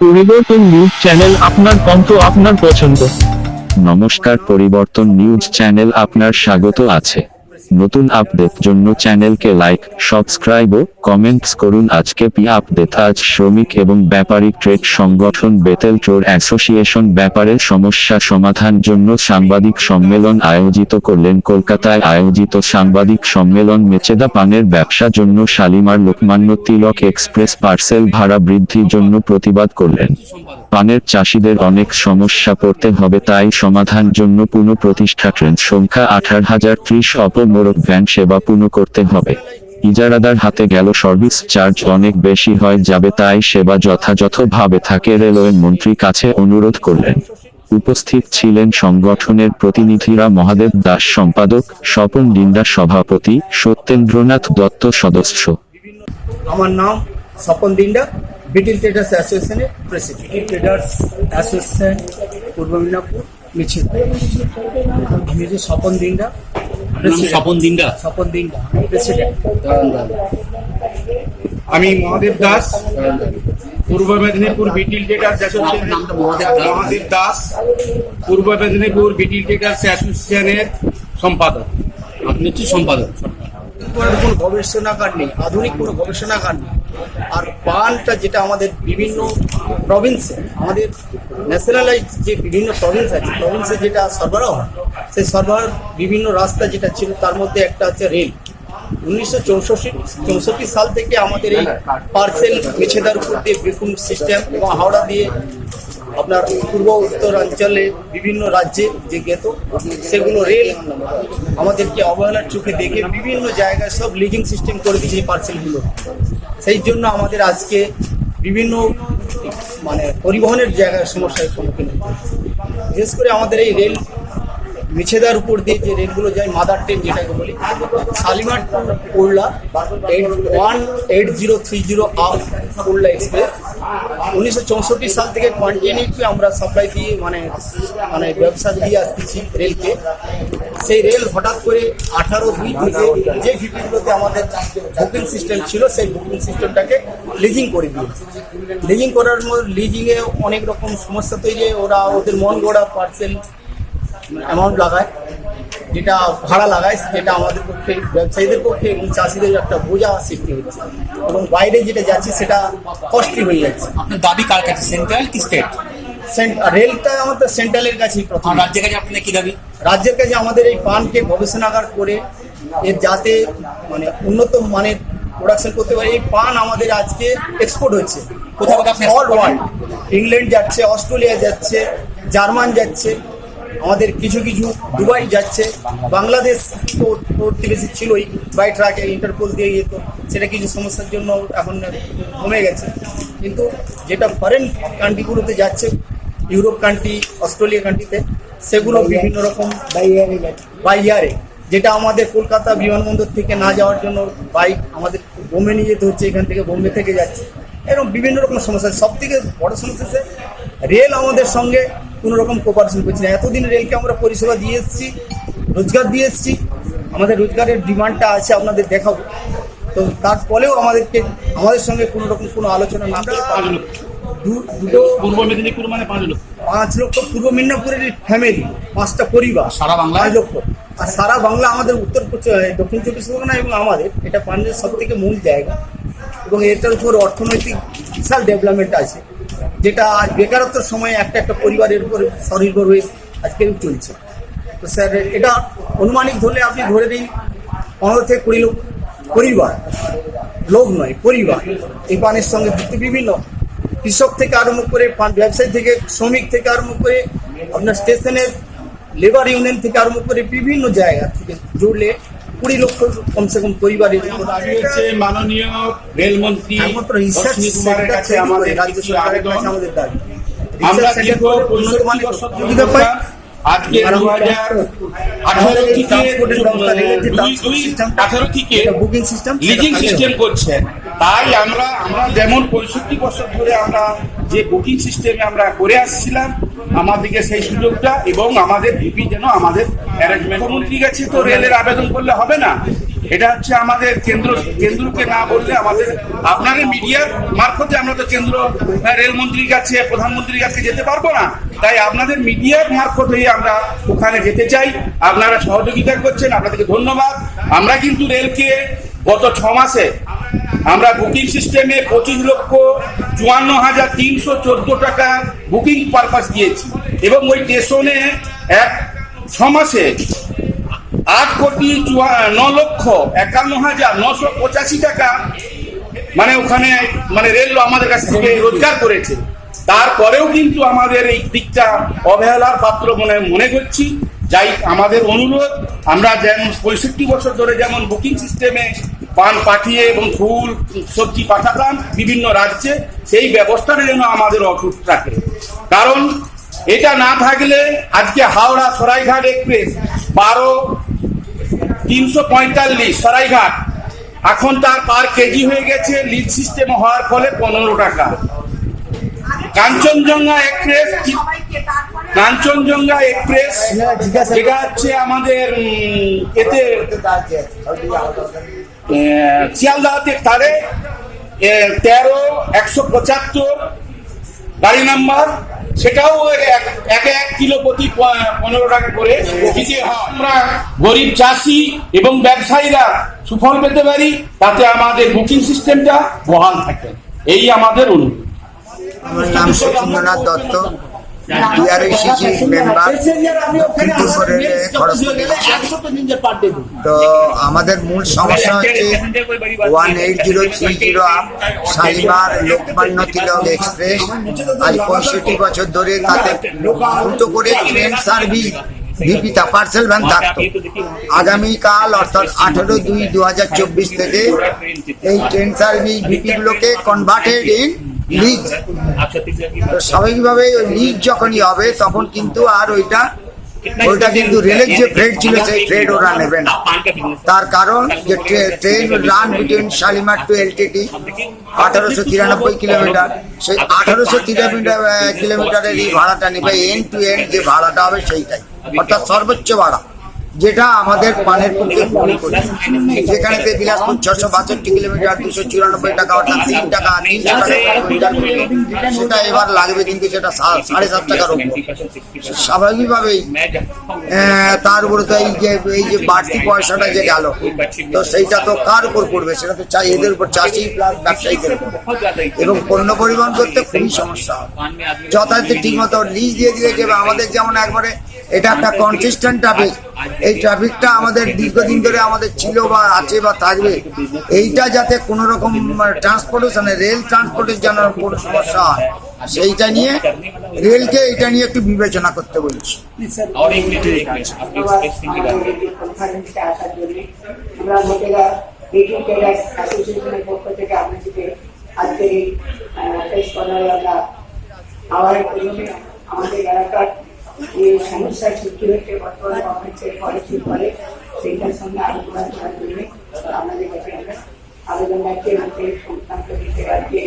পরিবর্তন news channel আপনার কণ্ঠ আপনার পছন্দ। নমস্কার, পরিবর্তন নিউজ চ্যানেল আপনার স্বাগত আছে। নতুন আপডেট জন্য চ্যানেলকে লাইক, সাবস্ক্রাইব ও কমেন্টস করুন। আজকে পি আপডেট আজ শ্রমিক এবং ব্যাপারী ট্রেড সংগঠন বেতেল চোর অ্যাসোসিয়েশন ব্যাপারের সমস্যা সমাধান জন্য সাংবাদিক সম্মেলন আয়োজিত করলেন। কলকাতায় আয়োজিত সাংবাদিক সম্মেলন মেচেদা পানের ব্যবসা জন্য শালিমার লোকমান্য তিলক এক্সপ্রেস পার্সেল ভাড়া বৃদ্ধির জন্য প্রতিবাদ করলেন। পানের চাষিদের অনেক সমস্যা পড়তে হবে, তাই সমাধান জন্য পুনঃপ্রতিষ্ঠা ট্রেন। সংখ্যা আঠার হাজার ত্রিশ অপমোরক ভ্যান সেবা পুনঃ করতে হবে। ইজারাদার হাতে গেল সার্ভিস চার্জ অনেক বেশি হয় যাবে তাই সেবা যথাযথভাবে থাকে রেলওয়ে মন্ত্রী কাছে অনুরোধ করলেন। উপস্থিত ছিলেন সংগঠনের প্রতিনিধিরা, মহাদেব দাস সম্পাদক, স্বপন ডিন্ডা সভাপতি, সত্যেন্দ্রনাথ দত্ত সদস্য। আমার নাম স্বপন দিন্ডা বিটিল ট্রেডার্স অ্যাসোসিয়েশনের president traders association Purba Midnapore মিছিল। আমি যে স্বপন president। স্বপন দিনটা স্বপন দিন্ডা প্রেসিডেন্ট। আমি মহাদেব দাস। পূর্ব মেদিনীপুর বিটিল মহাদেব দাস। পূর্ব মেদিনীপুর বিটিল অ্যাসোসিয়েশনের সম্পাদক। আপনি হচ্ছে সম্পাদক। কোনো গবেষণাগার নেই আধুনিক কোনো গবেষণাগার নেই। আর পানটা যেটা আমাদের বিভিন্ন প্রভিন্সে আমাদের ন্যাশনালাইজ যে বিভিন্ন প্রভিন্স আছে প্রভিন্সে যেটা সরবরাহ সেই সরবরাহ বিভিন্ন রাস্তা যেটা ছিল, তার মধ্যে একটা হচ্ছে রেল উনিশশো চৌষট্টি চৌষট্টি সাল থেকে আমাদের এই পার্সেল মেছেদার উপর দিয়ে বেকুন সিস্টেম এবং হাওড়া দিয়ে আপনার পূর্ব উত্তরাঞ্চলে বিভিন্ন রাজ্যে যে গেত, সেগুলো রেল আমাদেরকে অবহেলার চোখে দেখে বিভিন্ন জায়গায় সব লিজিং সিস্টেম করে দিয়েছে এই পার্সেলগুলো সেই জন্য আমাদের আজকে বিভিন্ন মানে পরিবহনের জায়গায় সমস্যার সম্মুখীন হতে বিশেষ করে আমাদের এই রেল মিছেদার উপর দিয়ে যে রেলগুলো যায়, মাদার ট্রেন যেটাকে বলি, Shalimar Kurla eight one eight zero three zero up Kurla express উনিশশো চৌষট্টি সাল থেকে কন্টিনিউটি আমরা সাপ্লাই দিয়ে মানে মানে ব্যবসা দিয়ে আসতেছি রেলকে। সেই রেল হঠাৎ করে আঠারো দুই থেকে যে ভিপিগুলোতে আমাদের বুকিং সিস্টেম ছিল সেই বুকিং সিস্টেমটাকে লিজিং করে দিয়েছে। লিজিং করার মধ্যে লিজিংয়ে অনেক রকম সমস্যা তৈরি। ওরা ওদের মন গড়া পার্সেল অ্যামাউন্ট লাগায় যেটা ভাড়া লাগায় যেটা আমাদের পক্ষে ব্যবসায়ীদের পক্ষে এবং চাষিদের একটা বোঝা সৃষ্টি হচ্ছে। এবং বাইরে যেটা যাচ্ছে সেটা কস্টলি হয়ে যাচ্ছে। আপনার দাবি কার কাছে? সেন্ট্রাল কি স্টেট সেন্ট- রেলটা আমাদের সেন্ট্রালের কাছেই প্রথম। রাজ্যের কাছে আপনাদের কি দাবি? রাজ্যের কাছে আমাদের এই পানকে গবেষণাগার করে এর যাতে মানে উন্নত মানের প্রোডাকশন করতে পারে। এই পান আমাদের আজকে এক্সপোর্ট হচ্ছে। কোথাও অল ওয়ার্ল্ড ইংল্যান্ড যাচ্ছে অস্ট্রেলিয়া যাচ্ছে জার্মান যাচ্ছে, আমাদের কিছু কিছু দুবাই যাচ্ছে বাংলাদেশ প্রতিবেশী ছিলই বাই ট্রাকে ইন্টারপোল দিয়ে যেত সেটা কিছু সমস্যার জন্য এখন কমে গেছে। কিন্তু যেটা ফরেন কান্ট্রিগুলোতে যাচ্ছে ইউরোপ কান্ট্রি অস্ট্রেলিয়া কান্ট্রিতে সেগুলো বিভিন্ন রকম বাই ইয়ারে যেটা আমাদের কলকাতা বিমানবন্দর থেকে না যাওয়ার জন্য বাইক আমাদের বোম্বে নিয়ে যেতে হচ্ছে এখান থেকে বোম্বে থেকে যাচ্ছে। এরকম বিভিন্ন রকম সমস্যা সব থেকে বড় সমস্যা হচ্ছে রেল আমাদের সঙ্গে কোনো রকম কোপারেশন করছে না। এতদিন রেলকে আমরা পরিষেবা দিয়ে এসেছি রোজগার দিয়ে এসেছি আমাদের রোজগারের ডিমান্ডটা আছে আপনাদের দেখাবো। তো তার ফলেও আমাদেরকে আমাদের সঙ্গে কোনো রকম কোনো আলোচনা না দুটো পূর্ব মেদিনীপুর মানে পাঁচ লোক পাঁচ লক্ষ পূর্ব মিদনাপুরের ফ্যামিলি পাঁচটা পরিবার সারা? পাঁচ লক্ষ। আর সারা বাংলা আমাদের উত্তর দক্ষিণ চব্বিশ পরগনা এবং আমাদের এটা পাঞ্জাবের সব থেকে মূল জায়গা। এবং এটার উপর অর্থনৈতিক বিশাল ডেভেলপমেন্ট আছে। যেটা আজ বেকারত্বের সময় একটা একটা পরিবারের উপর স্বনির্ভর হয়ে আজকে চলছে। তো স্যার এটা অনুমানিক ধরলে আপনি ধরে দিন পনেরো থেকে কুড়ি লোক পরিবার। লোক নয় পরিবার। এই পানের সঙ্গে যুক্ত বিভিন্ন কৃষক থেকে আরম্ভ করে ব্যবসায়ী থেকে শ্রমিক থেকে আরম্ভ করে আপনার স্টেশনের লেবার ইউনিয়ন থেকে আরম্ভ করে বিভিন্ন জায়গা থেকে জুড়লে কুড়ি লক্ষ কমসে কম পরিবারের দাবি হচ্ছে মাননীয় রেলমন্ত্রী একমাত্র রিসার্চ সেন্টার কাছে আমাদের রাজ্য সরকারের কাছে আমাদের দাবি। আমরা দীর্ঘ সেন্টার করে উন্নত পঁয়ষট্টি মানের বছর ধরে পাই। আজকে দু হাজার আঠারো থেকে ট্রান্সপোর্টের ব্যবস্থা রেখেছে, দুই সিস্টেম আঠারো থেকে বুকিং সিস্টেম লিজিং সিস্টেম করছে। তাই আমরা আমরা যেমন পঁয়ষট্টি বছর ধরে আমরা যে বুকিং সিস্টেমে আমরা করে আসছিলাম আমাদেরকে সেই সুযোগটা এবং আমাদের ভিপি যেন আমাদের অ্যারেঞ্জমেন্ট মন্ত্রীর কাছে তো রেলের আবেদন করলে হবে না। এটা হচ্ছে আমাদের কেন্দ্র, কেন্দ্রকে না বললে আমাদের, আপনাদের মিডিয়ার মারফতে আমরা তো কেন্দ্র রেলমন্ত্রীর কাছে, প্রধানমন্ত্রীর কাছে যেতে পারব না। তাই আপনাদের মিডিয়ার মারফতেই আমরা ওখানে যেতে চাই। আপনারা সহযোগিতা করছেন, আপনাদেরকে ধন্যবাদ। আমরা কিন্তু রেলকে গত ছ মাসে আমরা বুকিং সিস্টেমে পঁচিশ লক্ষ চুয়ান্ন হাজার তিনশো চোদ্দ টাকা বুকিং পারপাস দিয়েছি। এবং ওই স্টেশনে এক ছমাসে আট কোটি ন লক্ষ একান্ন হাজার নশো পঁচাশি টাকা মানে ওখানে মানে রেল আমাদের কাছ থেকে রোজগার করেছে। তারপরেও কিন্তু আমাদের এই দিকটা অবহেলার পাত্র মনে মনে করছি। যাই, আমাদের অনুরোধ, আমরা যেমন পঁয়ষট্টি বছর ধরে যেমন বুকিং সিস্টেমে পান পাঠিয়ে এবং ফুল সবজি পাঠাতাম বিভিন্ন রাজ্যে সেই ব্যবস্থাটা যেন আমাদের অটুট থাকে। কারণ এটা না থাকলে আজকে হাওড়া সরাইঘাট এক্সপ্রেস বারো তিনশো পঁয়তাল্লিশ সরাইঘাট। এখন তার পার কেজি হয়ে গেছে লিড সিস্টেম হওয়ার ফলে পনেরো টাকা। কাঞ্চনজঙ্ঘা এক্সপ্রেস কাঞ্চনজঙ্ঘা এক্সপ্রেস যেটা হচ্ছে আমাদের এতে শিয়ালদাহতে তারে তেরো, একশো পঁচাত্তর, গাড়ি নাম্বার, সেটাও এক এক কিলো প্রতি পনেরো টাকা করে আমরা গরিব চাষি এবং ব্যবসায়ীরা সুফল পেতে পারি, তাতে আমাদের বুকিং সিস্টেমটা বহাল থাকে। এই আমাদের অনুরোধ। আমার নাম সতীন্দ্রনাথ দত্ত। মেম্বার তো আমাদের মূল সমস্যা হচ্ছে one eight zero three zero Lokmanya Tilak express আজ পঁয়ষট্টি বছর ধরে তাতে করে ট্রেন সার্ভিস ভিপিতা পার্সেল ভ্যান থাকতো আগামীকাল অর্থাৎ আঠেরো দুই দু হাজার চব্বিশ থেকে এই ট্রেন সার্ভিস ভিপি গুলোকে কনভার্টেড ইন লিজ তো স্বাভাবিকভাবে ওই লিজ যখনই হবে তখন কিন্তু আর ওইটা ওইটা কিন্তু রেলের যে ফ্রেড ছিল সেই ফ্রেড ওরা নেবে না। তার কারণ যে tray- train run between Shalimar to LTT আঠারোশো তিরানব্বই কিলোমিটার সেই আঠারোশো তিরানব্বই কিলোমিটারের এই ভাড়াটা নেবে এন্ড টু এন্ড যে ভাড়াটা হবে সেইটাই। অর্থাৎ সর্বোচ্চ ভাড়া। যেটা আমাদের পানের পক্ষে যেখানে বিলাসপুর ছশো বাষট্টি কিলোমিটার, দুশো চুরানব্বই টাকা, অর্থাৎ তিন টাকা, তিনশো টাকা সেটা এবার লাগবে কিন্তু সেটা সাড়ে সাত টাকার উপর। স্বাভাবিকভাবেই তার উপরে তো এই যে এই যে বাড়তি পয়সাটা যে গেল, তো সেইটা তো কার উপর পড়বে? সেটা তো চাই এদের উপর, চাষি প্লাস ব্যবসায়ীদের উপর। এবং পণ্য পরিবহন করতে খুবই সমস্যা হয়। যথাযথ ঠিক মতো লিজ দিয়ে দিলে যে আমাদের যেমন একবারে এটা একটা কনসিস্টেন্ট ট্রাফিক এই ট্রাফিকটা আমাদের দীর্ঘদিন ধরে আমাদের ছিল বা আছে বা থাকবে। এইটা যাতে কোনো রকম ট্রান্সপোর্টেশনে রেল ট্রান্সপোর্টের যেন কোনো সমস্যা হয় সেইটা নিয়ে রেলকে এটা নিয়ে একটু বিবেচনা করতে বলছি। আমাদের এলাকার যে সমস্যার সৃষ্টি হয়েছে বর্তমান গভর্নমেন্টের পলিসির ফলে সেইটার সঙ্গে আলোচনা করার জন্য আমাদের কাছে আমরা আবেদন রাখছি এবং সেই সংক্রান্ত দিতে আজকে